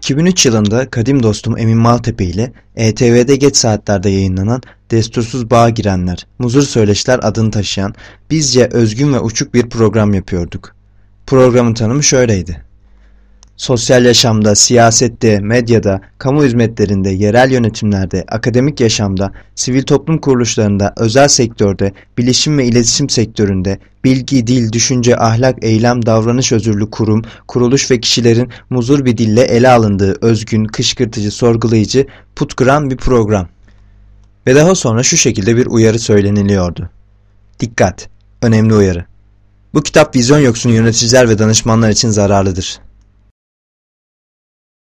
...2003 yılında kadim dostum Emin Maltepe ile ETV'de geç saatlerde yayınlanan Destursuz Bağa Girenler, Muzur Söyleşiler adını taşıyan bizce özgün ve uçuk bir program yapıyorduk. Programın tanımı şöyleydi. Sosyal yaşamda, siyasette, medyada, kamu hizmetlerinde, yerel yönetimlerde, akademik yaşamda, sivil toplum kuruluşlarında, özel sektörde, bilişim ve iletişim sektöründe, bilgi, dil, düşünce, ahlak, eylem, davranış özürlü kurum, kuruluş ve kişilerin muzur bir dille ele alındığı özgün, kışkırtıcı, sorgulayıcı, putkıran bir program. Ve daha sonra şu şekilde bir uyarı söyleniliyordu. Dikkat! Önemli uyarı. Bu kitap vizyon yoksun yöneticiler ve danışmanlar için zararlıdır.